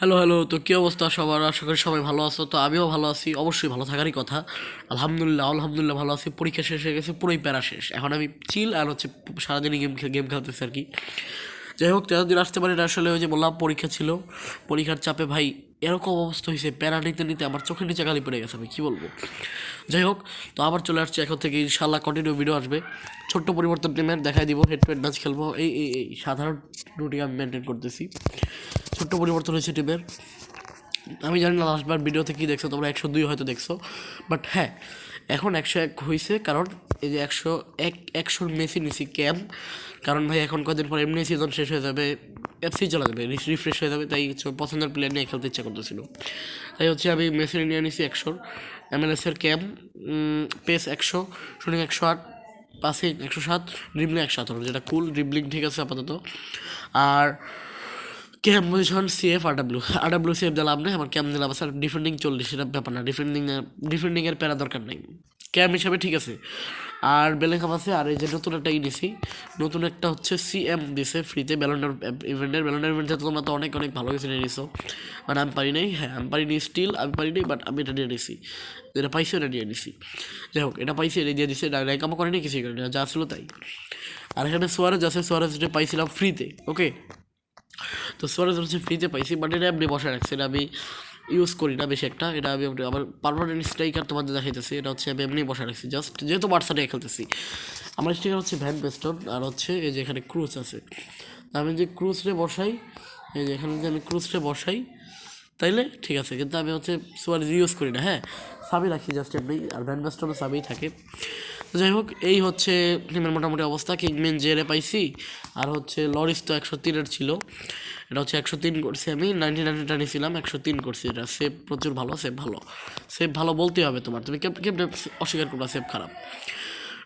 Hello hello তো কী অবস্থা সবার? আশা করি সবাই ভালো আছো। তো আমিও ভালো আছি, অবশ্যই ভালো থাকারই কথা। আলহামদুলিল্লাহ আলহামদুলিল্লাহ ভালো আছি। পরীক্ষা শেষ হয়ে গেছে, পুরোই প্যারা শেষ। এখন আমি চিল আর হচ্ছে সারাদিনই গেম গেম খেলতেছি আর কি। যাই হোক তেরো দিন আসতে পারি আসলে ওই যে বললাম, পরীক্ষা ছিল। পরীক্ষার চাপে ভাই এরকম অবস্থা হয়েছে, প্যারা নিতে নিতে আমার চোখের নিচে গালি পড়ে গেছে আমি, কী বলব? যাই হোক, তো আবার চলে আসছি এখন থেকে ইনশাল্লাহ কন্টিনিউ ভিডিও আসবে। ছোট্ট পরিবর্তন টিমের দেখাই দিব হেড টু হেড ম্যাচ খেলব। এই এই সাধারণ রুটিন আমি মেনটেন করতেছি। ছোট্ট পরিবর্তন হয়েছে টিমের আমি জানি না লাস্টবার ভিডিওতে কী দেখছ, তোমরা একশো দুই হয়তো দেখছ বাট হ্যাঁ এখন একশো এক হয়েছে কারণ এই যে একশো এক, একশোর মেসি নিছি ক্যাম কারণ ভাই, এখন কদিন পর এমনি সিজন শেষ হয়ে যাবে এফসি চলে যাবে রিফ্রেশ হয়ে যাবে, তাই পছন্দের প্লেয়ার নিয়ে খেলতে ইচ্ছা করতেছিল। তাই হচ্ছে আমি মেসি নিয়ে নিছি একশোর এমএলএসের ক্যাম পেস একশো, শুটিং একশো আট পাসিং একশো সাত ড্রিবলিং একশো আঠারো, যেটা কুল ড্রিবলিং ঠিক আছে আপাতত। আর CAM position CF R W R W CF দিলাম না আমার ক্যাম দিলাম স্যার ডিফেন্ডিং চল্লিশ সেটা ব্যাপার না ডিফেন্ডিং ডিফেন্ডিংয়ের প্যারা দরকার নেই। ক্যাম হিসাবে ঠিক আছে। আর বেলেখাম আছে, আর এই যে নতুন একটা নিছি নতুন একটা হচ্ছে সিএম দিছে ফ্রিতে ব্যালন্ডার ইভেন্টের ব্যালন্ডার ইভেন্টে তো তোমরা তো অনেক অনেক ভালো কিছু নিয়ে নিছো। বাট আমি পারি নাই হ্যাঁ আমি পারিনি স্টিল আমি পারিনি বাট আমি এটা নিয়ে নিছি। যেটা পাইছি এটা নিয়ে নিছি। যাই হোক, এটা পাইছি, এটা দিয়ে দিছে র্যাঙ্ক আমার করেনি, কিছুই করেনি, যা ছিল তাই। আর এখানে সোয়ারেজ আছে সোয়ারেজ পাইছিলাম ফ্রিতে ওকে তো সোয়ারেজ হচ্ছে ফ্রিতে পাইছি বাট এটা বসায় রাখছি। এটা আমি ইউজ করি না বেশি একটা। এটা আমি আমার পারমানেন্ট স্ট্রাইকার তোমাদের দেখাইতেছি। এটা হচ্ছে আমি এমনি বসায় রাখছি। জাস্ট যেহেতু বার্সা নিয়ে খেলতেছি। আমার স্ট্রাইকার হচ্ছে ভ্যান বেস্টন আর হচ্ছে এই যে এখানে ক্রুজ আছে। আমি যে ক্রুজরে বসাই, এই যে এখানে যে আমি ক্রুজরে বসাই, তাইলে ঠিক আছে। কিন্তু আমি হচ্ছে সোয়ারেজ ইউজ করি না হ্যাঁ? সাবি রাখি জাস্ট এমনি। আর ভ্যান বেস্টনও সাবিই থাকে। যাই হোক, এই হচ্ছে টিমের মোটামুটি অবস্থা। কিংম্যান জেরে পাইছি, আর হচ্ছে লরিস তো একশো তিনের ছিল। এটা হচ্ছে একশো তিন করছি আমি নাইনটি নাইনটা নিয়েছিলাম একশো তিন করছি এটা। সেভ প্রচুর ভালো সেভ ভালো। সেভ ভালো বলতেই হবে তোমার। তুমি কেমন অস্বীকার করবা সেভ খারাপ?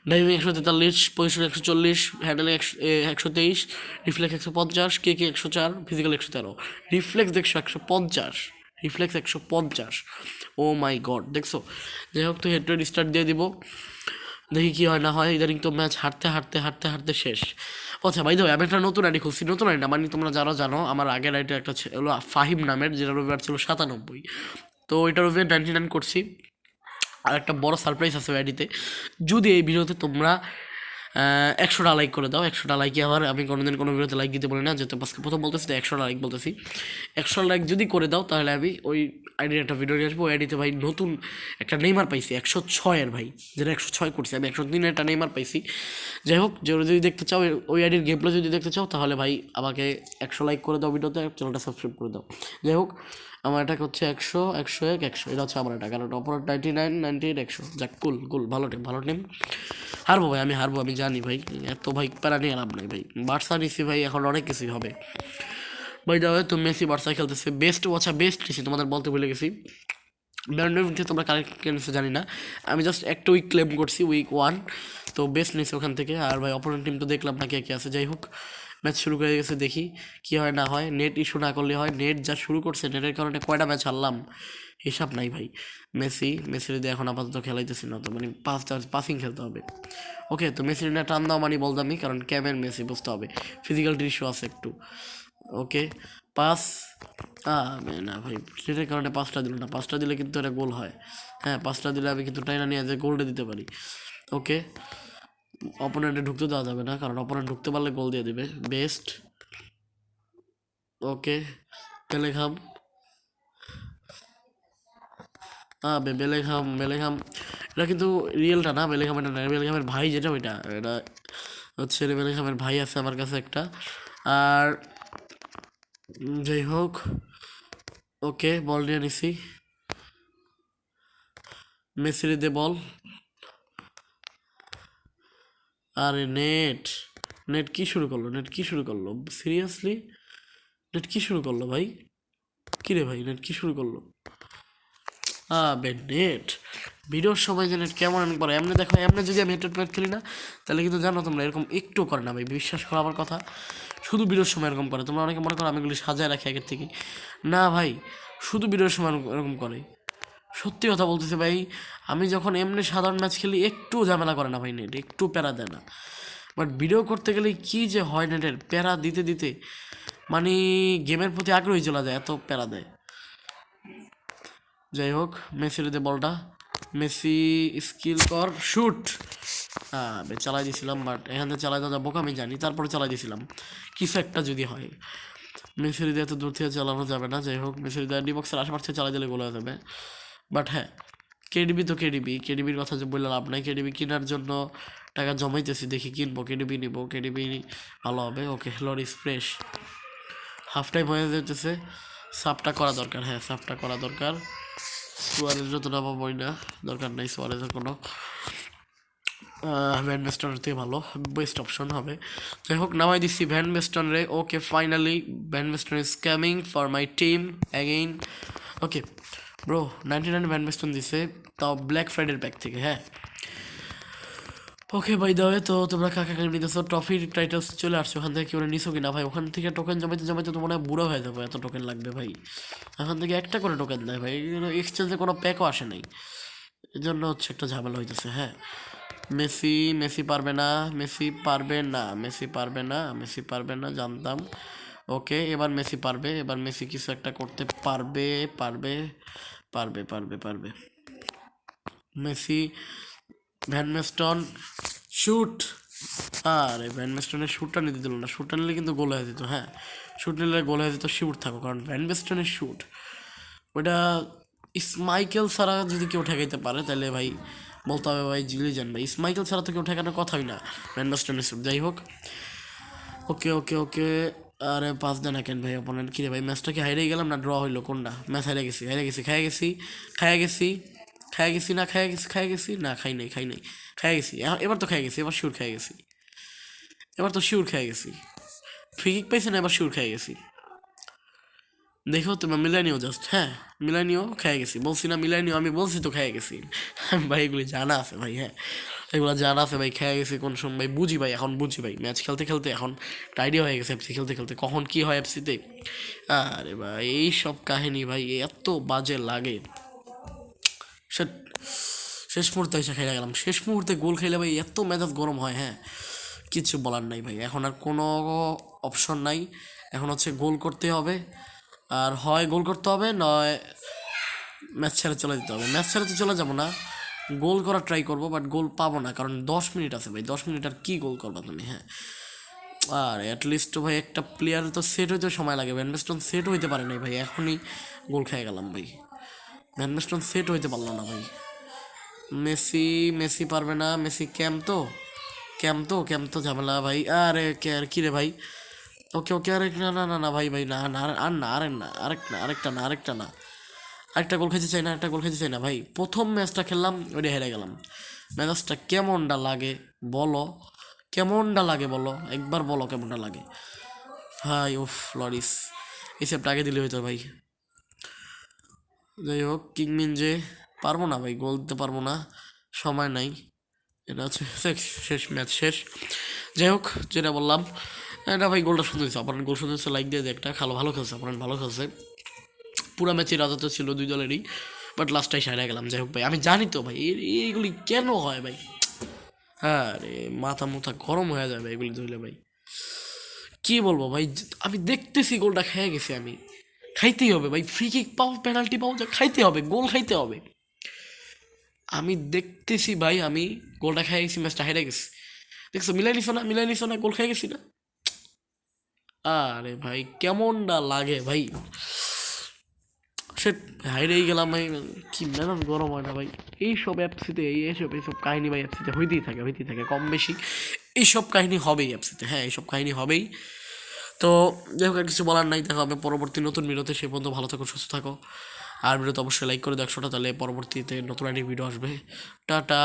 ড্রাইভিং একশো তেতাল্লিশ পজিশন একশো চল্লিশ হ্যান্ডেল একশো একশো তেইশ রিফ্লেক্স একশো পঞ্চাশ কে কে একশো চার ফিজিক্যাল একশো তেরো। রিফ্লেক্স দেখছ একশো পঞ্চাশ রিফ্লেক্স একশো পঞ্চাশ। ও মাই গড দেখছ? যাই হোক, তো হেড স্টার্ট দিয়ে দিব। দেখি কী হয়, না হয় ইদানিং তো ম্যাচ হারতে হারতে হারতে হারতে শেষ। আচ্ছা ভাই দেখো আমি একটা নতুন আইডি খুঁজছি নতুন আইডি মানে তোমরা যারা জানো, আমার আগের আইডি একটা ছিল ফাহিম নামের যেটার ওভার ছিল সাতানব্বই। তো ওইটার ওভার নাইনটি নাইন করছি। আর একটা বড় সারপ্রাইজ আছে আইডিতে যদি এই ভিডিওতে তোমরা একশোটা লাইক করে দাও। একশোটা লাইকে আবার আমি কোনোদিন কোনো ভিডিওতে লাইক দিতে বলি না, যেহেতু আজকে প্রথম বলতেছি তো একশোটা লাইক বলতেছি। একশোটা লাইক যদি করে দাও, তাহলে আমি ওই আইডির একটা ভিডিও নিয়ে আসব। ওই আইডিতে ভাই নতুন একটা নেইমার পাইছি, একশো ছয়ের ভাই, যেটা একশো ছয় করছি। আমি একশো তিনের একটা নেইমার পাইছি। যাই হোক যদি দেখতে চাও, ওই আইডির গেমপ্লে যদি দেখতে চাও, তাহলে ভাই আমাকে একশো লাইক করে দাও ভিডিওতে চ্যানেলটা সাবস্ক্রাইব করে দাও। যাই হোক, আমার এটা হচ্ছে একশো একশো এক, একশো। এটা হচ্ছে আমার এটা কারণ অপর নাইনটি নাইন নাইনটি এইট একশো। যাক কুল কুল ভালো টিম ভালো টিম হারবো ভাই, আমি হারবো, আমি জানি ভাই। এত ভাই, প্যারা নিয়ে লাভ নাই ভাই। বার্সা নিছি ভাই, এখন অনেক কিছুই হবে। ভাই দাদা তো মেসি বার্সা খেলতেছে। বেস্ট আচ্ছা বেস্ট নিছি, তোমাদের বলতে ভুলে গেছি। ব্যান্ডে তোমরা কারেক্ট কেনছো জানি না। আমি জাস্ট একটা উইক ক্লেম করছি উইক ওয়ান তো বেস্ট নিছি ওখান থেকে। আর ভাই অপোনেন্ট টিম তো দেখলাম না কে কে আছে। যাই হোক ম্যাচ শুরু করে গেছে, দেখি কী হয়, না হয়। নেট ইস্যু না করলে হয়। নেট যা শুরু করছে নেটের কারণে কয়টা ম্যাচ হারলাম? হিসাব নাই ভাই। মেসি মেসি দিয়ে এখন আপাতত খেলাইতেছি না, তো মানে পাস পাসিং খেলতে হবে। ওকে তো মেসির না টান দাও মানে বলতামই কারণ ক্যামের মেসি বুঝতে হবে। ফিজিক্যাল ইস্যু আছে একটু। ওকে পাস না ভাই সেটার কারণে পাঁচটা দিল না। পাঁচটা দিলে কিন্তু এটা গোল হয়। হ্যাঁ পাঁচটা দিলে আমি কিন্তু টাইনা নিয়ে গোলটা দিতে পারি। ওকে অপোনেন্টে ঢুকতে দেওয়া যাবে না, কারণ অপোনেন্ট ঢুকতে পারলে গোল দিয়ে দেবে। Best okay Bellingham. হ্যাঁ বেলেঘাম বেলেঘাম। এটা কিন্তু রিয়েলটা না, বেলেঘাম এটা না। বেলেঘামের ভাই যেটা, ওইটা। এটা হচ্ছে বেলেঘামের ভাই আছে আমার কাছে একটা। আর যাই হোক ওকে বল নিয়ে নিছি। মেসিরে দে বল আরে নেট নেট কি শুরু করল, নেট কি শুরু করল? সিরিয়াসলি নেট কি শুরু করল ভাই? কি রে ভাই, নেট কি শুরু করল? নেট, ভিডিওর সময় যে নেট কেমন করে, এমনি দেখো, এমনি যদি আমি হেড ম্যাট খেলি না, তাহলে কিন্তু জানো তোমরা এরকম একটু করে না ভাই, বিশ্বাস করো আমার কথা। শুধু ভিডিওর সময় এরকম করে, তোমরা অনেকে মনে করো আমি এগুলি সাজায় রাখি আগের থেকে না ভাই, শুধু ভিডিওর সময় এরকম করে। সত্যি কথা বলতেছি ভাই, আমি যখন এমনি সাধারণ ম্যাচ খেলি একটু ঝামেলা করে না ভাই নেট একটু প্যারা দেয় না। বাট ভিডিও করতে গেলে কি যে হয় নেটের প্যারা দিতে দিতে মানে গেমের প্রতি আগ্রহী চলে যায়, এত প্যারা দেয়। যাই হোক মেসির দে বলটা মেসি স্কিল কর শুট হ্যাঁ চালাই দিয়েছিলাম বাট এখান থেকে চালাই দেওয়া বোকা আমি জানি, তারপরে চালাই দিয়েছিলাম কিছু একটা যদি হয়। মেসির দিয়ে এত দূর থেকে চালানো যাবে না, যাই হোক মেসির দিয়ে ডিবক্সের আশেপাশ চালাই দিলে গোল যাবে। বাট হ্যাঁ কেডিবি তো কেডিবি কেডিবির কথা যে বললে লাভ নাই কেডিবি কেনার জন্য টাকা জমাইতেছি, দেখি কিনবো কেডিবি নিবো কেডিবি ভালো হবে। Okay Lloris fresh half time হয়ে যেতেছে সাপটা করা দরকার হ্যাঁ সাপটা করা দরকার। সুয়ারেজও তো নামাবই না, দরকার নাই সুয়ারেজের কোনো। ভ্যান বেস্টনের থেকে ভালো বেস্ট অপশন হবে। যাই হোক, নামাই দিচ্ছি ভ্যান বেস্টন রে। Okay finally van Basten is coming for my team again okay bro ninety nine van Basten দিছে তাও ব্ল্যাক ফ্রাইডের ব্যাগ থেকে হ্যাঁ? ওকে ভাই দাও তো তোমরা কাকা কাকা নিতেছো ট্রফির টাইটেলস চলে আসছে। ওখান থেকে কি কেউ নিছো কিনা? ভাই, ওখান থেকে টোকেন জমাইতে জমাইতে তো হয় বুড়ো হয়ে যাবে এত টোকেন লাগবে, ভাই। ওখান থেকে একটা করে টোকেন দেয়, ভাই। এক্সচেঞ্জে কোনো প্যাকও আসে নাই। এই জন্য হচ্ছে একটা ঝামেলা হইতেছে হ্যাঁ? মেসি মেসি পারবে না, মেসি পারবে না, মেসি পারবে না, মেসি পারবে না, জানতাম। ওকে এবার মেসি পারবে, এবার মেসি কিছু একটা করতে পারবে পারবে। পারবে পারবে পারবে। Messi van Basten shoot. আরে ভ্যানমেস্টনের শ্যুটটা নিতে দিল না। শ্যুটটা নিলে কিন্তু গোল হয়ে যেত হ্যাঁ। শ্যুট নিলে গোল হয়ে যেত শ্যুট থাকো। কারণ ভ্যানমেস্টনের শ্যুট ওটা ইসমাইকেল ছাড়া যদি কেউ ঠেকাইতে পারে তাহলে ভাই বলতে হবে ভাই, জিলে যান ভাই। ইসমাইকেল ছাড়া তো কেউ ঠেকানোর কথাই না ভ্যানমেস্টনের শ্যুট যাই হোক। ওকে ওকে ওকে। আরে পাঁচ দেন কেন ভাই অপোনেন্ট কিরে ভাই ম্যাচটা কি হাইরে গেলাম না ড্র হইল? কোনটা? ম্যাচ হাইরে গেছি হাইরে গেছি খাই গেছি খাই গেছি খাই গেছি না খাই গেছি খাই গেছি? না, খাই নাই খাই নাই। খাই গেছি এবার তো খাই গেছি, এবার শিওর খাই গেছি। এবার তো শিওর খাই গেছি। ফ্রি কিক পাইছি না, এবার শিওর খাই গেছি। দেখো তোমরা মিলাই নিও জাস্ট হ্যাঁ মিলাই নিও খাই গেছি। বলছি না মিলাই নিও আমি বলছি তো খাই গেছি। ভাই এগুলি জানা আছে ভাই হ্যাঁ। এগুলো জানা আছে ভাই, খেয়ে গেছি কোন সময়। ভাই, বুঝি ভাই, এখন বুঝি ভাই। ম্যাচ খেলতে খেলতে এখন আইডিয়া হয়ে গেছে এফসি খেলতে খেলতে। কখন কি হয় এফসিতে আরে ভাই, এই সব কাহিনী ভাই, এত বাজে লাগে। শেষ মুহূর্তে এসে খেলে গেলাম। শেষ মুহূর্তে গোল খেলে ভাই, এত মেজাজ গরম হয় হ্যাঁ। কিছু বলার নাই ভাই। এখন আর কোনো অপশন নাই। এখন হচ্ছে গোল করতে হবে। আর হয় গোল করতে হবে, নয় ম্যাচ ছেড়ে চলে যেতে হবে। ম্যাচ ছেড়ে তো চলে যাব না। গোল করার ট্রাই করব বাট গোল পাবো না, কারণ দশ মিনিট আছে ভাই। দশ মিনিট আর কী গোল করবা তুমি হ্যাঁ? আর অ্যাটলিস্ট ভাই, একটা প্লেয়ার তো সেট হইতে সময় লাগে। ভ্যানবেস্টন সেট হইতে পারে নাই ভাই, এখনই গোল খেয়ে গেলাম ভাই। ভ্যানবেস্টন সেট হইতে পারল না ভাই। মেসি মেসি পারবে না, মেসি ক্যাম তো ক্যাম তো ক্যাম তো ঝামেলা ভাই। আরে, কে আর কি রে ভাই? ওকে ওকে আরে না না না ভাই ভাই না, আর না, আরেক না আরেক না, আরেকটা না আরেকটা না। আরেকটা গোল খেতে চাই না একটা গোল খেতে চাই না। ভাই, প্রথম ম্যাচটা খেললাম ওইটা হেরে গেলাম। ম্যাচটা কেমনটা লাগে বলো? কেমনটা লাগে বলো? একবার বলো কেমনটা লাগে। হাই উফ, লরিস। এই সবটা আগে দিলে হইতো ভাই। যাই হোক কিংমিন যে, পারব না ভাই, গোল দিতে পারব না। সময় নাই। এটা হচ্ছে শেষ ম্যাচ, শেষ। যাই হোক, যেটা বললাম, এটা ভাই গোলটা হয়েছে আপনার গোল হয়েছে লাইক দিয়ে একটা। ভালো ভালো খেলছে আপনার ভালো খেলছে। পুরো ম্যাচে রাজাতে ছিল দুই দলেরই বাট লাস্টটাই সারা গেলাম। যাই হোক ভাই, আমি জানি তো ভাই, এই- এইগুলি কেন হয় ভাই? হ্যাঁ রে, মাথা মুথা গরম হয়ে যাবে এগুলি ধরলে ভাই। কী বলব ভাই আমি দেখতেছি গোলটা, খেয়ে গেছি আমি। খাইতেই হবে ভাই ফ্রি কিক পাও পেনাল্টি পাও, যা খাইতে হবে, গোল খাইতে হবে। আমি দেখতেছি ভাই, আমি গোলটা খেয়ে গেছি, ম্যাচটা হেরে গেছি। দেখছ, মিলাই নিছো না? মিলাই নিছো না? গোল খেয়ে গেছি না? আরে ভাই, কেমনটা লাগে ভাই? সে হাইরেই গেলাম ভাই, কি মেজাজ গরম হয় না ভাই। এইসব অ্যাপসিতে এই এইসব এইসব কাহিনী ভাই অ্যাপসিতে হইতেই থাকে হইতেই থাকে, কম বেশি। এইসব কাহিনী হবেই অ্যাপসিতে হ্যাঁ এইসব কাহিনী হবেই। তো যাই হোক, আর কিছু বলার নাই, দেখা হবে পরবর্তী নতুন ভিডিওতে। সে পর্যন্ত ভালো থাকো, সুস্থ থাকো। আর ভিডিওতে অবশ্যই লাইক করে দেখশোটা তাহলে পরবর্তীতে নতুন একটি ভিডিও আসবে। টাটা।